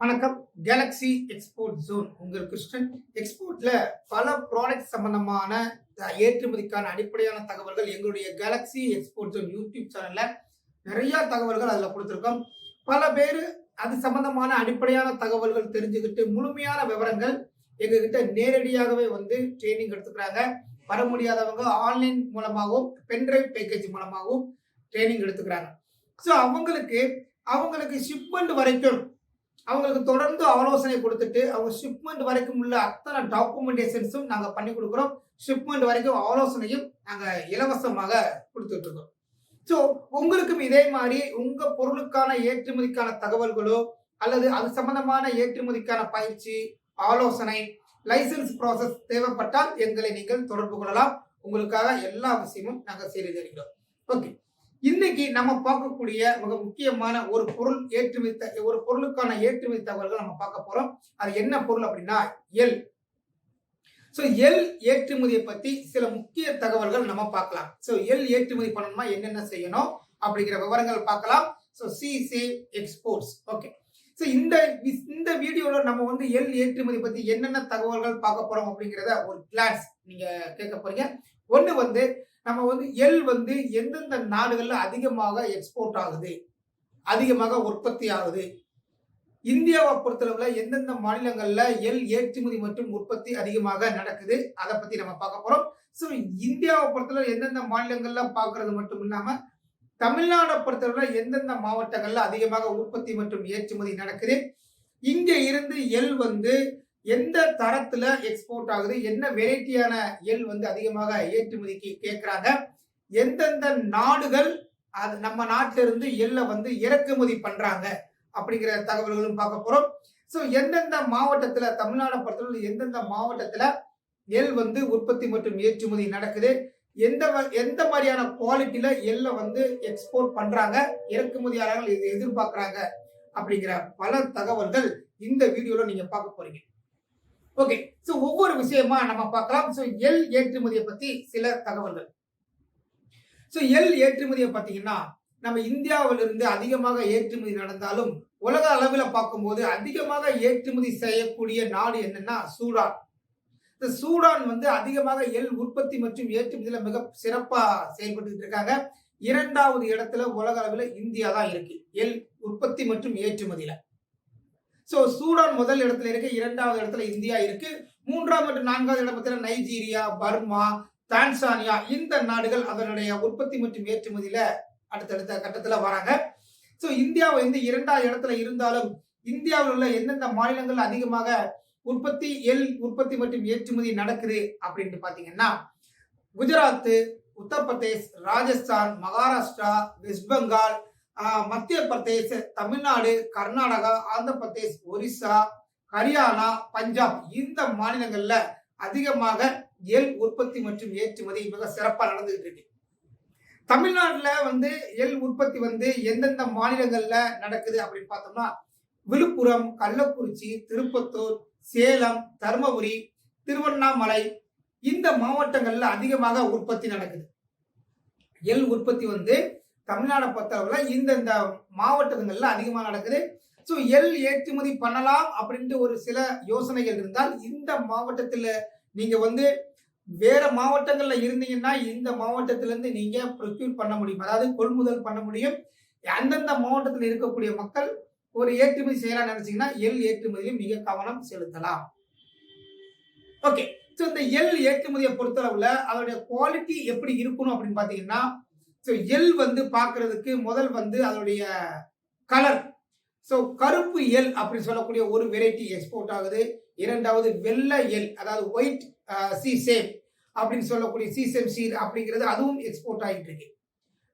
வணக்கம். Galaxy export zone உங்கள் கிருஷ்ணன். எக்ஸ்போர்ட்ல பல ப்ராடக்ட் சம்பந்தமான ஏற்றுமதிக்கான அடிப்படையான தகவல்கள் எங்களுடைய கேலக்ஸி எக்ஸ்போர்ட் ஜோன் யூடியூப் சேனல்ல நிறைய தகவல்கள் அதில் கொடுத்துருக்கோம். பல பேர் அது சம்பந்தமான அடிப்படையான தகவல்கள் தெரிஞ்சுக்கிட்டு முழுமையான விவரங்கள் எங்ககிட்ட நேரடியாகவே வந்து ட்ரைனிங் எடுத்துக்கிறாங்க. வர முடியாதவங்க ஆன்லைன் மூலமாகவும் பென்ட்ரைவ் பேக்கேஜ் மூலமாகவும் ட்ரைனிங் எடுத்துக்கிறாங்க. ஸோ அவங்களுக்கு அவங்களுக்கு ஷிப்மெண்ட் வரைக்கும் அவங்களுக்கு தொடர்ந்து ஆலோசனை கொடுத்துட்டு அவங்க ஷிப்மெண்ட் வரைக்கும் உள்ள அத்தனை டாக்குமெண்டேஷன்ஸும் நாங்கள் பண்ணி கொடுக்குறோம். ஷிப்மெண்ட் வரைக்கும் ஆலோசனையும் நாங்கள் இலவசமாக கொடுத்துட்டு இருக்கோம். ஸோ உங்களுக்கும் இதே மாதிரி உங்க பொருளுக்கான ஏற்றுமதிக்கான தகவல்களோ அல்லது அது சம்பந்தமான ஏற்றுமதிக்கான பயிற்சி ஆலோசனை லைசன்ஸ் ப்ராசஸ் தேவைப்பட்டால் எங்களை நீங்கள் தொடர்பு கொள்ளலாம். உங்களுக்காக எல்லா விஷயமும் நாங்கள் செய்து தருகிறோம். ஓகே இன்னைக்கு நம்ம பார்க்கக்கூடிய மிக முக்கியமான ஒரு பொருள் ஏற்றுமதி த- ஒரு பொருளுக்கான ஏற்றுமதி தகவல்கள் நம்ம பார்க்க போறோம். அது என்ன பொருள் அப்படின்னா எல் ஸோ எல் ஏற்றுமதியை பத்தி சில முக்கிய தகவல்கள் நம்ம பார்க்கலாம். ஸோ எல் ஏற்றுமதி பண்ணணுமா என்னென்ன செய்யணும் அப்படிங்கிற விவரங்கள் பார்க்கலாம். So CC exports okay so இந்த இந்த வீடியோவில் நம்ம வந்து எல் ஏற்றுமதி பற்றி என்னென்ன தகவல்கள் பார்க்க போகிறோம் அப்படிங்கிறத ஒரு கிளாஸ் நீங்கள் கேட்க போறீங்க. ஒன்று வந்து நம்ம வந்து எல் வந்து எந்தெந்த நாடுகளில் அதிகமாக எக்ஸ்போர்ட் ஆகுது? அதிகமாக உற்பத்தி ஆகுது? இந்தியாவை பொறுத்தளவில் எந்தெந்த மாநிலங்களில் எல் ஏற்றுமதி மற்றும் உற்பத்தி அதிகமாக நடக்குது? அதை பற்றி நம்ம பார்க்க போகிறோம் ஸோ இந்தியாவை பொறுத்தளவு எந்தெந்த மாநிலங்களில் பார்க்கறது மட்டும் இல்லாமல் தமிழ்நாடை பொறுத்தளவில் எந்தெந்த மாவட்டங்களில் அதிகமாக உற்பத்தி மற்றும் ஏற்றுமதி நடக்குது? இங்கே இருந்து எல் வந்து எந்த தரத்துல எக்ஸ்போர்ட் ஆகுது என்ன வெரைட்டியான எல் வந்து அதிகமாக ஏற்றுமதிக்கு கேட்கிறாங்க எந்தெந்த நாடுகள் அது நம்ம நாட்டில இருந்து எல்லை வந்து இறக்குமதி பண்றாங்க அப்படிங்கிற தகவல்களும் பார்க்க போறோம். ஸோ எந்தெந்த மாவட்டத்துல தமிழ்நாடை பொறுத்தவரை எந்தெந்த மாவட்டத்துல எல் வந்து உற்பத்தி மற்றும் ஏற்றுமதி நடக்குது எந்த வ- எந்த மாதிரியான குவாலிட்டியில எல்லை வந்து எக்ஸ்போர்ட் பண்றாங்க இறக்குமதியாளர்கள் இதை எதிர்பார்க்குறாங்க அப்படிங்கிற பல தகவல்கள் இந்த வீடியோல நீங்க பார்க்க போறீங்க. ஓகே ஸோ ஒவ்வொரு விஷயமா நம்ம பார்க்கலாம். ஸோ எல் ஏற்றுமதியை பத்தி சில தகவல்கள். ஸோ எல் ஏற்றுமதியை பார்த்தீங்கன்னா நம்ம இந்தியாவிலிருந்து அதிகமாக ஏற்றுமதி நடந்தாலும் உலக அளவில் பார்க்கும்போது அதிகமாக ஏற்றுமதி செய்யக்கூடிய நாடு என்னன்னா சூடான். இந்த சூடான் வந்து அதிகமாக எல் உற்பத்தி மற்றும் ஏற்றுமதியில் மிக சிறப்பாக செயல்பட்டு இருக்காங்க. இரண்டாவது இடத்துல உலக அளவில் இந்தியா தான் இருக்கு. எல் உற்பத்தி மற்றும் ஏற்றுமதியில். ஸோ சூடான் முதல் இடத்துல இருக்கு இரண்டாவது இடத்துல இந்தியா இருக்கு. மூன்றாம் மற்றும் நான்காவது இடம் பார்த்தீங்கன்னா நைஜீரியா பர்மா தான்சானியா. இந்த நாடுகள் அதனுடைய உற்பத்தி மற்றும் ஏற்றுமதியில அடுத்தடுத்த கட்டத்துல வராங்க. ஸோ இந்தியா வந்து இரண்டாவது இடத்துல இருந்தாலும் இந்தியாவில் உள்ள எந்தெந்த மாநிலங்கள் அதிகமாக உற்பத்தி எல் உற்பத்தி மற்றும் ஏற்றுமதி நடக்குது அப்படின்ட்டு பாத்தீங்கன்னா குஜராத் உத்தரப்பிரதேஷ் ராஜஸ்தான் மகாராஷ்டிரா வெஸ்ட் பெங்கால் மத்திய பிரதேஷ் தமிழ்நாடு கர்நாடகா ஆந்திர பிரதேஷ் ஒரிசா ஹரியானா பஞ்சாப் இந்த மாநிலங்கள்ல அதிகமாக எல் உற்பத்தி மற்றும் ஏற்றுமதி மிக சிறப்பாக நடந்துகிட்டு இருக்கு. தமிழ்நாட்டில் வந்து எல் உற்பத்தி வந்து எந்தெந்த மாநிலங்கள்ல நடக்குது அப்படின்னு பார்த்தோம்னா விழுப்புரம் கள்ளக்குறிச்சி திருப்பத்தூர் சேலம் தருமபுரி திருவண்ணாமலை இந்த மாவட்டங்கள்ல அதிகமாக உற்பத்தி நடக்குது. எல் உற்பத்தி வந்து தமிழ்நாடை பொறுத்தளவில் இந்தந்த மாவட்டங்கள்ல அதிகமாக நடக்குது. ஸோ எல் ஏற்றுமதி பண்ணலாம் அப்படின்ட்டு ஒரு சில யோசனைகள் இருந்தால் இந்த மாவட்டத்தில் நீங்க வந்து வேற மாவட்டங்கள்ல இருந்தீங்கன்னா இந்த மாவட்டத்திலேருந்து நீங்கள் நீங்க ப்ரொக்யூர் பண்ண முடியும். அதாவது கொள்முதல் பண்ண முடியும். அந்தந்த மாவட்டத்தில் இருக்கக்கூடிய மக்கள் ஒரு ஏற்றுமதி செய்யலாம் நினைச்சீங்கன்னா எல் ஏற்றுமதியிலும் மிக கவனம் செலுத்தலாம். ஓகே ஸோ இந்த எல் ஏற்றுமதியை பொறுத்தளவுல அதோடைய குவாலிட்டி எப்படி இருக்கணும் அப்படின்னு பார்த்தீங்கன்னா ஸோ எல் வந்து பார்க்கறதுக்கு முதல் வந்து அதனுடைய கலர் ஸோ கருப்பு எல் அப்படின்னு சொல்லக்கூடிய ஒரு வெரைட்டி எக்ஸ்போர்ட் ஆகுது. இரண்டாவது வெள்ளை எல் அதாவது ஒயிட் சி சேம் அப்படின்னு சொல்லக்கூடிய சீசம் சீர் அப்படிங்கிறது அதுவும் எக்ஸ்போர்ட் ஆகிட்டு இருக்கு.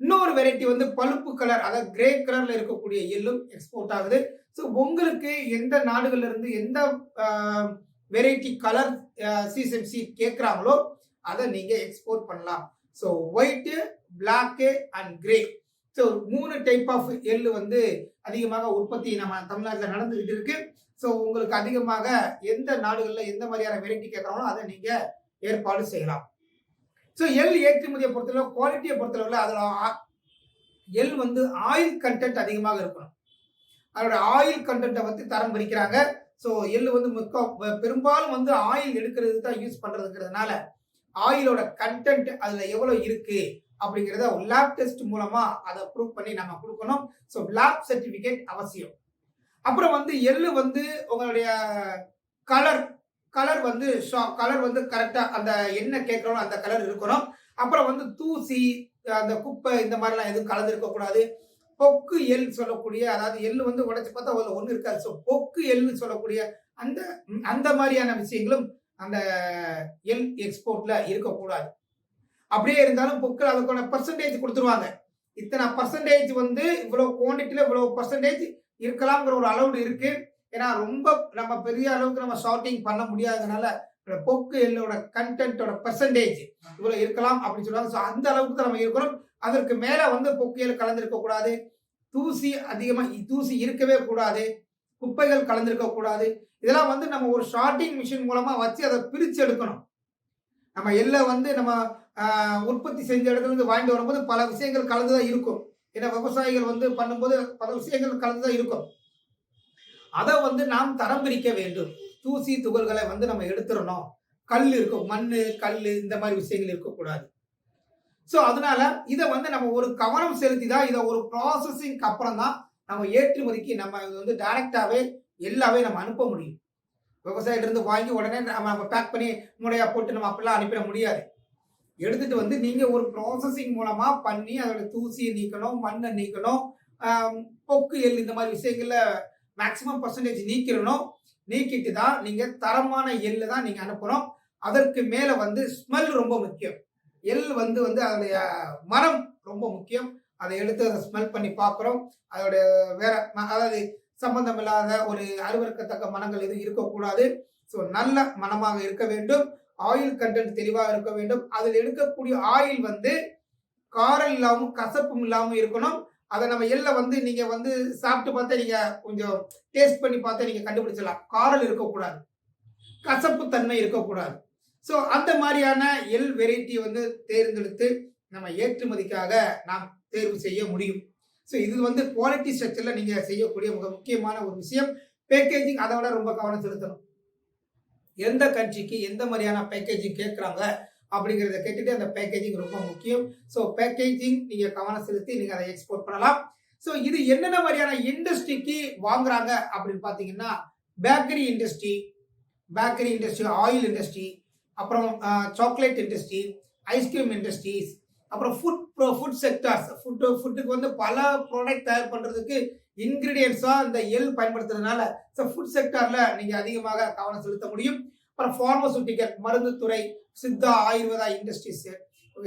இன்னொரு வெரைட்டி வந்து பழுப்பு கலர் அதாவது கிரே கலர்ல இருக்கக்கூடிய எள்ளும் எக்ஸ்போர்ட் ஆகுது. ஸோ உங்களுக்கு எந்த நாடுகள்ல இருந்து எந்த வெரைட்டி கலர் சீசம் சீட் கேட்குறாங்களோ அதை நீங்கள் எக்ஸ்போர்ட் பண்ணலாம். So white black and grey so மூணு டைப் ஆஃப் எள்ளு வந்து அதிகமாக உற்பத்தி நம்ம தமிழ்நாட்டில் நடந்துகிட்டு இருக்கு. ஸோ உங்களுக்கு அதிகமாக எந்த நாடுகளில் எந்த மாதிரியான வெரைட்டி கேட்குறாங்களோ அதை நீங்கள் ஏற்பாடு செய்யலாம். ஸோ எல் ஏற்றுமதியை பொறுத்தளவு குவாலிட்டியை பொறுத்தளவில் அதில் ஆ- எள் வந்து ஆயில் கண்டென்ட் அதிகமாக இருக்கணும். அதோட ஆயில் கண்டென்ட்டை வந்து தரம் பிரிக்கிறாங்க. ஸோ எள்ளு வந்து முக்க பெரும்பாலும் வந்து ஆயில் எடுக்கிறது தான் யூஸ் பண்ணுறதுங்கிறதுனால ஆயிலோட கண்டென்ட் அதுல எவ்வளவு இருக்கு அப்படிங்கிறத லேப் டெஸ்ட் மூலமா அதை ப்ரூவ் பண்ணி நம்ம கொடுக்கணும். ஸோ லேப் சர்டிபிகேட் அவசியம். அப்புறம் வந்து எள்ளு வந்து உங்களுடைய கலர் கலர் வந்து கலர் வந்து கரெக்டாக அந்த என்ன கேட்குறோம் அந்த கலர் இருக்கணும். அப்புறம் வந்து தூசி அந்த குப்பை இந்த மாதிரிலாம் எதுவும் கலந்துருக்க கூடாது பொக்கு எள் சொல்லக்கூடிய அதாவது எள்ளு வந்து உடைச்சு பார்த்தா அதில் ஒன்று இருக்காது. ஸோ பொக்கு எள்னு சொல்லக்கூடிய அந்த அந்த மாதிரியான விஷயங்களும் அந்த எல் எக்ஸ்போர்ட்ல இருக்கக்கூடாது. அப்படியே இருந்தாலும் பொக்கள் அதுக்கான பர்சன்டேஜ் கொடுத்துருவாங்க. இத்தனை பர்சன்டேஜ் வந்து இவ்வளோ குவான்டிட்டியில் இவ்வளோ பர்சன்டேஜ் இருக்கலாம்ங்கிற ஒரு அளவு இருக்கு. ஏன்னா ரொம்ப நம்ம பெரிய அளவுக்கு நம்ம ஷார்ட்டிங் பண்ண முடியாததுனால பொக்கு எல்லோட கண்டென்ட்டோட பர்சன்டேஜ் இவ்வளோ இருக்கலாம் அப்படின்னு சொல்லுவாங்க. ஸோ அந்த அளவுக்கு தான் நம்ம இருக்கிறோம் அதற்கு மேலே வந்து பொக்கு எல் கலந்திருக்க கூடாது தூசி அதிகமாக தூசி இருக்கவே கூடாது. குப்பைகள் கலந்திருக்க கூடாது. இதெல்லாம் வந்து நம்ம ஒரு ஷார்டிங் மிஷின் மூலமா வச்சு அதை பிரிச்சு எடுக்கணும். நம்ம எல்லை வந்து நம்ம உற்பத்தி செஞ்ச இடத்துல இருந்து வாங்கிட்டு வரும்போது பல விஷயங்கள் கலந்துதான் இருக்கும். ஏன்னா விவசாயிகள் வந்து பண்ணும்போது பல விஷயங்கள் கலந்துதான் இருக்கும். அதை வந்து நாம் தரம் பிரிக்க வேண்டும். தூசி துகள்களை வந்து நம்ம எடுத்துடணும். கல் இருக்கும். மண் கல் இந்த மாதிரி விஷயங்கள் இருக்கக்கூடாது. ஸோ அதனால இதை வந்து நம்ம ஒரு கவனம் செலுத்தி தான் இதை ஒரு ப்ராசஸிங்க்கு அப்புறம் தான் நம்ம ஏற்றுமதிக்கு நம்ம வந்து டைரக்டாகவே எல்லாவே நம்ம அனுப்ப முடியும். விவசாயிலிருந்து வாங்கி உடனே நம்ம நம்ம பேக் பண்ணி முறையாக போட்டு நம்ம அப்படிலாம் அனுப்பிட முடியாது. எடுத்துட்டு வந்து நீங்கள் ஒரு ப்ராசஸிங் மூலமாக பண்ணி அதோட தூசியை நீக்கணும் மண்ணை நீக்கணும் பொக்கு எல் இந்த மாதிரி விஷயங்களில் மேக்சிமம் பர்சன்டேஜ் நீக்கிறணும் நீக்கிட்டு தான் நீங்கள் தரமான எள்ளு தான் நீங்கள் அனுப்பணும். அதற்கு மேலே வந்து ஸ்மெல் ரொம்ப முக்கியம். எள் வந்து வந்து அதனுடைய மரம் ரொம்ப முக்கியம். அதை எடுத்து அதை ஸ்மெல் பண்ணி பார்க்குறோம். அதோட வேற அதாவது சம்பந்தம் இல்லாத ஒரு அருவறுக்கத்தக்க மனங்கள் எதுவும் இருக்கக்கூடாது. ஸோ நல்ல மனமாக இருக்க வேண்டும். ஆயில் கண்டென்ட் தெளிவாக இருக்க வேண்டும். அதில் எடுக்கக்கூடிய ஆயில் வந்து காரம் இல்லாமல் கசப்பும் இல்லாமல் இருக்கணும். அதை நம்ம எல்ல வந்து நீங்க வந்து சாப்பிட்டு பார்த்தா நீங்க கொஞ்சம் டேஸ்ட் பண்ணி பார்த்தா நீங்க கண்டுபிடிச்சலாம் காரல் இருக்கக்கூடாது. கசப்பு தன்மை இருக்கக்கூடாது. ஸோ அந்த மாதிரியான எல் வெரைட்டி வந்து தேர்ந்தெடுத்து நம்ம ஏற்றுமதிக்காக நாம் தேர்வு செய்ய முடியும். ஸோ இது வந்து குவாலிட்டி ஸ்ட்ரக்சரில் நீங்கள் செய்யக்கூடிய மிக முக்கியமான ஒரு விஷயம். பேக்கேஜிங் அதை விட ரொம்ப கவனம் செலுத்தணும். எந்த கண்ட்ரிக்கு எந்த மாதிரியான பேக்கேஜிங் கேட்குறாங்க அப்படிங்கிறத கேட்டுட்டு அந்த பேக்கேஜிங் ரொம்ப முக்கியம். ஸோ பேக்கேஜிங் நீங்கள் கவனம் செலுத்தி நீங்கள் அதை எக்ஸ்போர்ட் பண்ணலாம். ஸோ இது என்னென்ன மாதிரியான இண்டஸ்ட்ரிக்கு வாங்குறாங்க அப்படின்னு பார்த்தீங்கன்னா bakery industry bakery industry oil industry அப்புறம் chocolate industry ice cream industries அப்புறம் food pro food sectors food ஃபுட்டுக்கு வந்து பல ப்ராடக்ட் தயார் பண்ணுறதுக்கு இன்க்ரீடியன்ஸாக இந்த எல் பயன்படுத்துறதுனால ஸோ ஃபுட் செக்டாரில் நீங்கள் அதிகமாக கவனம் செலுத்த முடியும். அப்புறம் ஃபார்மசூட்டிக்கல் மருந்து துறை சித்தா ஆயுர்வேதா இண்டஸ்ட்ரீஸ்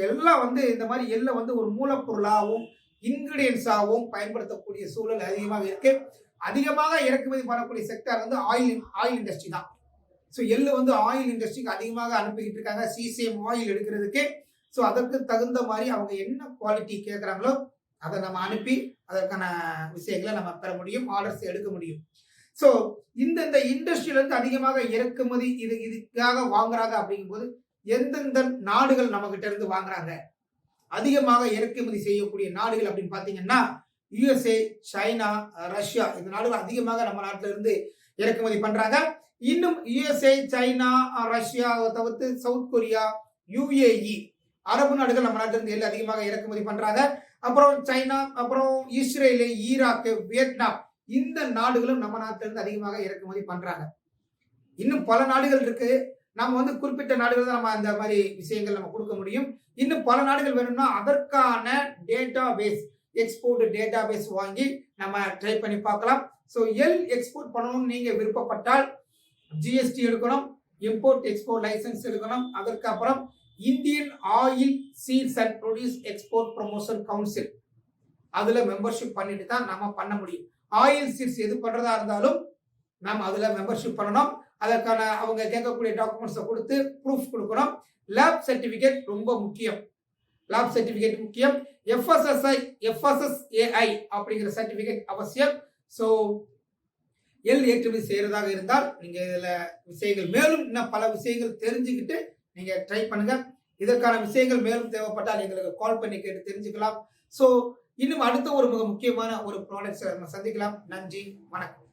எல்லாம் வந்து இந்த மாதிரி எல்லை வந்து ஒரு மூலப்பொருளாகவும் இன்க்ரீடியன்ஸாகவும் பயன்படுத்தக்கூடிய சூழல் அதிகமாக இருக்கு. அதிகமாக இறக்குமதி பண்ணக்கூடிய செக்டர் வந்து ஆயில் ஆயில் இண்டஸ்ட்ரி தான். ஸோ எள்ளு வந்து ஆயில் இண்டஸ்ட்ரிக்கு அதிகமாக அனுப்பிக்கிட்டு இருக்காங்க. சிசிஎம் ஆயில் எடுக்கிறதுக்கு. ஸோ அதற்கு தகுந்த மாதிரி அவங்க என்ன குவாலிட்டி கேட்குறாங்களோ அதை நம்ம அனுப்பி அதற்கான விஷயங்களை நம்ம பெற முடியும் ஆர்டர்ஸ் எடுக்க முடியும். ஸோ இந்தந்த இண்டஸ்ட்ரியிலேருந்து அதிகமாக இறக்குமதி இது இதுக்காக வாங்குறாங்க அப்படிங்கும்போது எந்தெந்த நாடுகள் நம்ம இருந்து வாங்குறாங்க? அதிகமாக இறக்குமதி செய்யக்கூடிய நாடுகள் அப்படின்னு பார்த்தீங்கன்னா யுஎஸ்ஏ சைனா ரஷ்யா இந்த நாடுகள் அதிகமாக நம்ம நாட்டில இருந்து இறக்குமதி பண்றாங்க. இன்னும் யுஎஸ்ஏ சைனா ரஷ்யா தவிர்த்து சவுத் கொரியா யுஏஇ அரபு நாடுகள் நம்ம நாட்டிலிருந்து எள்ளு அதிகமாக இறக்குமதி பண்றாங்க. அப்புறம் சைனா அப்புறம் இஸ்ரேலு ஈராக்கு வியட்நாம் இந்த நாடுகளும் நம்ம நாட்டிலிருந்து அதிகமாக இறக்குமதி பண்றாங்க. இன்னும் பல நாடுகள் இருக்கு. நம்ம வந்து குறிப்பிட்ட நாடுகள் தான் நம்ம அந்த மாதிரி விஷயங்கள் நம்ம கொடுக்க முடியும். இன்னும் பல நாடுகள் வேணும்னா அதற்கான data base export data base வாங்கி நம்ம ட்ரை பண்ணி பார்க்கலாம். ஸோ எல் எக்ஸ்போர்ட் பண்ணணும்னு நீங்க விருப்பப்பட்டால் ஜிஎஸ்டி எடுக்கணும் இம்போர்ட் எக்ஸ்போர்ட் லைசன்ஸ் எடுக்கணும் அதற்கப்புறம் Indian oil seeds and produce export promotion council அதுல மெம்பர்ஷிப் பண்ணிட்டு தான் நம்ம பண்ண முடியும். ஆயில் சீட்ஸ் எது பண்றதா இருந்தாலும் நாம் அதுல மெம்பர்ஷிப் பண்ணணும். அதற்கான அவங்க கேட்கக்கூடிய டாக்குமெண்ட்ஸை கொடுத்து ப்ரூஃப் கொடுக்கணும். லேப் சர்டிபிகேட் ரொம்ப முக்கியம். லேப் சர்டிபிகேட் முக்கியம். எஃப்எஸ்எஸ்ஐ எஃப்எஸ்எஸ்ஏஐ அப்படிங்கிற சர்டிபிகேட் அவசியம். ஸோ எல் ஏற்றுமதி செய்யறதாக இருந்தால் நீங்க இதுல விஷயங்கள் மேலும் இன்னும் பல விஷயங்கள் தெரிஞ்சுக்கிட்டு நீங்க ட்ரை பண்ணுங்க. இதற்கான விஷயங்கள் மேலும் தேவைப்பட்டால் எங்களுக்கு கால் பண்ணி கேட்டு தெரிஞ்சுக்கலாம். ஸோ இன்னும் அடுத்த ஒரு மிக முக்கியமான ஒரு ப்ராடக்ட்ஸை நம்ம சந்திக்கலாம். நன்றி. வணக்கம்.